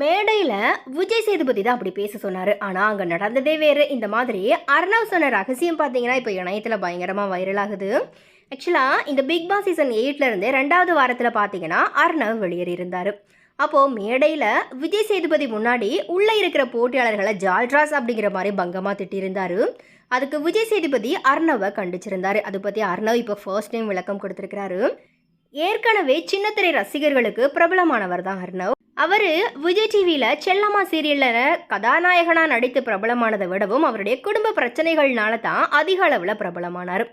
மேடையில் விஜய் சேதுபதி தான் அப்படி பேச சொன்னார். ஆனால் அங்கே நடந்ததே வேறு. இந்த மாதிரி அர்ணவ் சொன்ன ரகசியம் பார்த்தீங்கன்னா இப்போ இணையத்தில் பயங்கரமாக வைரல் ஆகுது. ஆக்சுவலாக இந்த பிக் பாஸ் சீசன் எயிட்லேருந்து ரெண்டாவது வாரத்தில் பார்த்தீங்கன்னா அர்ணவ் வெளியேறியிருந்தார் அப்போது மேடையில் விஜய் சேதுபதி முன்னாடி உள்ளே இருக்கிற போட்டியாளர்களை ஜால்ட்ராஸ் அப்படிங்கிற மாதிரி பங்கமாக திட்டியிருந்தாரு. அதுக்கு விஜய் சேதுபதி அர்ணவை கண்டிச்சிருந்தார். அதை பற்றி அர்ணவ் இப்போ ஃபர்ஸ்ட் டைம் விளக்கம் கொடுத்துருக்கிறாரு. ஏற்கனவே சின்னத்திரை ரசிகர்களுக்கு பிரபலமானவர் தான் அர்ணவ். அவர் விஜய் டிவியில் செல்லம்மா சீரியலில் கதாநாயகனாக நடித்து பிரபலமானதை விடவும் அவருடைய குடும்ப பிரச்சனைகள்னால தான் அதிக அளவில் பிரபலமானார்.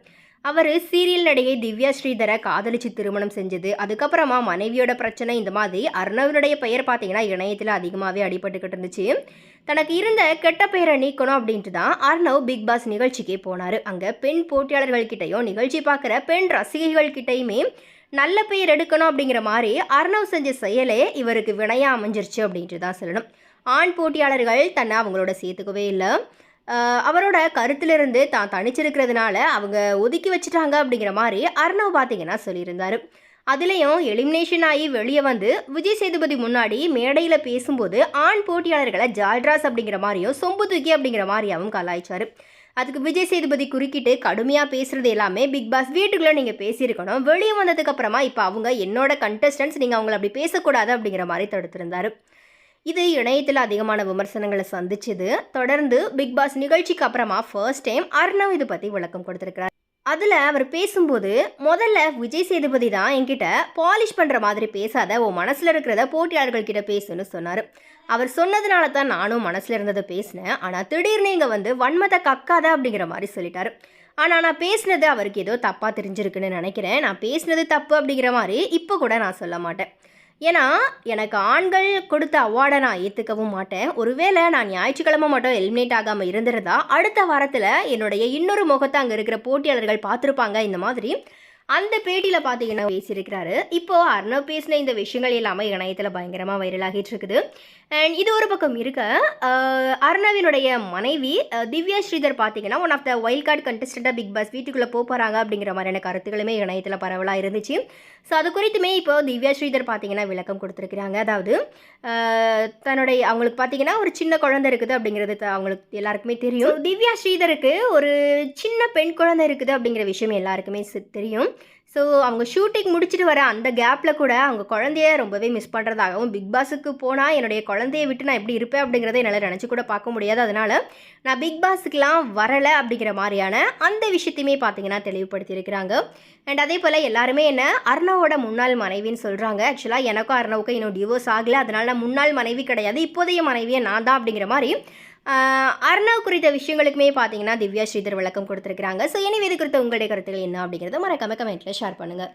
அவர் சீரியல் நடிகை திவ்யா ஸ்ரீதரை காதலிச்சு திருமணம் செஞ்சது. அதுக்கப்புறமா மனைவியோட பிரச்சனை இந்த மாதிரி அர்ணவனுடைய பெயர் பார்த்தீங்கன்னா இணையத்தில் அதிகமாகவே அடிபட்டுக்கிட்டு இருந்துச்சு. தனக்கு இருந்த கெட்ட பெயரை நீக்கணும் அப்படின்ட்டு தான் அர்ணவ் பிக் பாஸ் நிகழ்ச்சிக்கே போனார். அங்கே பெண் போட்டியாளர்கள்கிட்டையும் நிகழ்ச்சி பார்க்குற பெண் ரசிகைகள் கிட்டையுமே நல்ல பெயர் எடுக்கணும் அப்படிங்கிற மாதிரி அர்ணவ் செஞ்ச செயலே இவருக்கு வினையாக அமைஞ்சிருச்சு அப்படின்ட்டு தான் சொல்லணும். ஆண் போட்டியாளர்கள் தன்னை அவங்களோட சேர்த்துக்கவே இல்லை. அவரோட கருத்திலிருந்து தான் தனிச்சிருக்கிறதுனால அவங்க ஒதுக்கி வச்சுட்டாங்க அப்படிங்கிற மாதிரி அர்ணவ் பார்த்தீங்கன்னா சொல்லியிருந்தார். அதுலேயும் எலிமினேஷன் ஆகி வெளியே வந்து விஜய் சேதுபதி முன்னாடி மேடையில் பேசும்போது ஆண் போட்டியாளர்களை ஜால்ட்ராஸ் அப்படிங்கிற மாதிரியும் சொம்பு தூக்கி அப்படிங்கிற மாதிரியாவும் கலாய்ச்சார். அதுக்கு விஜய் சேதுபதி குறுக்கிட்டு கடுமையாக பேசுகிறது எல்லாமே பிக் பாஸ் வீட்டுக்குள்ளே நீங்கள் பேசியிருக்கணும். வெளியே வந்ததுக்கு அப்புறமா இப்போ அவங்க என்னோட கண்டஸ்டன்ஸ் நீங்கள் அவங்கள அப்படி பேசக்கூடாது அப்படிங்கிற மாதிரி தடுத்திருந்தார். இது இணையத்தில் அதிகமான விமர்சனங்களை சந்திச்சது. தொடர்ந்து பிக் பாஸ் நிகழ்ச்சிக்கு அப்புறமா ஃபர்ஸ்ட் டைம் அர்ணவ் இது பற்றி விளக்கம் கொடுத்துருக்கிறார். அதில் அவர் பேசும்போது முதல்ல விஜய் சேதுபதி தான் என்கிட்ட பாலிஷ் பண்ணுற மாதிரி பேசாத உன் மனசில் இருக்கிறத போட்டியாளர்கள்கிட்ட பேசுன்னு சொன்னார். அவர் சொன்னதுனால தான் நானும் மனசில் இருந்ததை பேசினேன். ஆனால் திடீர்னு இங்கே வந்து வன்மத்தை கக்காத அப்படிங்கிற மாதிரி சொல்லிட்டாரு. ஆனால் நான் பேசினது அவருக்கு ஏதோ தப்பாக தெரிஞ்சிருக்குன்னு நினைக்கிறேன். நான் பேசினது தப்பு அப்படிங்கிற மாதிரி இப்போ கூட நான் சொல்ல மாட்டேன். ஏன்னா எனக்கு ஆண்கள் கொடுத்த அவார்டை நான் ஏற்றுக்கவும் மாட்டேன். ஒருவேளை நான் ஞாயிற்றுக்கிழமை மட்டும் எலிமினேட் ஆகாமல் இருந்திருந்தா அடுத்த வாரத்தில் என்னுடைய இன்னொரு முகத்தை அங்கே இருக்கிற போட்டியாளர்கள் பார்த்துருப்பாங்க இந்த மாதிரி. அந்த பேட்டியில் பார்த்தீங்கன்னா பேசியிருக்கிறாரு. இப்போ அர்ணவ் பேசின இந்த விஷயங்கள் எல்லாமே இணையத்தில் பயங்கரமாக வைரலாகிட்டு இருக்குது அண்ட் இது ஒரு பக்கம் இருக்க அர்ணவினுடைய மனைவி திவ்யா ஸ்ரீதர் பார்த்தீங்கன்னா one of the wild card கண்டஸ்டண்ட்டாக Bigg Boss வீட்டுக்குள்ளே போக போகிறாங்க அப்படிங்கிற மாதிரியான கருத்துக்களுமே இணையத்தில் பரவலாக இருந்துச்சு. ஸோ அது குறித்துமே இப்போ திவ்யா ஸ்ரீதர் பார்த்தீங்கன்னா விளக்கம் கொடுத்துருக்குறாங்க. அதாவது தன்னுடைய அவங்களுக்கு பார்த்தீங்கன்னா ஒரு சின்ன குழந்தை இருக்குது அப்படிங்கிறது அவங்களுக்கு எல்லாருக்குமே தெரியும். திவ்யா ஸ்ரீதருக்கு ஒரு சின்ன பெண் குழந்தை இருக்குது அப்படிங்கிற விஷயம் எல்லாருக்குமே தெரியும். ஸோ அவங்க ஷூட்டிங் முடிச்சுட்டு வர அந்த கேப்பில் கூட அவங்க குழந்தைய ரொம்பவே மிஸ் பண்ணுறதாகவும் பிக் பாஸுக்கு போனால் என்னுடைய குழந்தைய விட்டு நான் எப்படி இருப்பேன் அப்படிங்கிறத என்னால் நினச்சி கூட பார்க்க முடியாது. அதனால் நான் பிக் பாஸுக்கெலாம் வரலை அப்படிங்கிற மாதிரியான அந்த விஷயத்தையுமே பார்த்தீங்கன்னா தெளிவுபடுத்தியிருக்கிறாங்க. அண்ட் அதே போல் எல்லாருமே என்ன அர்ணவோட முன்னாள் மனைவின்னு சொல்கிறாங்க ஆக்சுவலாக எனக்கும் அர்ணவுக்கும் இன்னும் டிவோர்ஸ் ஆகலை. அதனால் நான் முன்னாள் மனைவி கிடையாது. இப்போதைய மனைவியை நான் தான் அப்படிங்கிற மாதிரி அர்ணவ் குறித்த விஷயங்களுக்குமே பார்த்தீங்கன்னா திவ்யா ஸ்ரீதர் விளக்கம் கொடுத்துருக்காங்க ஸோ எனவே இது குறித்த உங்களுடைய கருத்துக்கள் என்ன அப்படிங்கிறத மறக்காம கமெண்ட்டில் ஷேர் பண்ணுங்கள்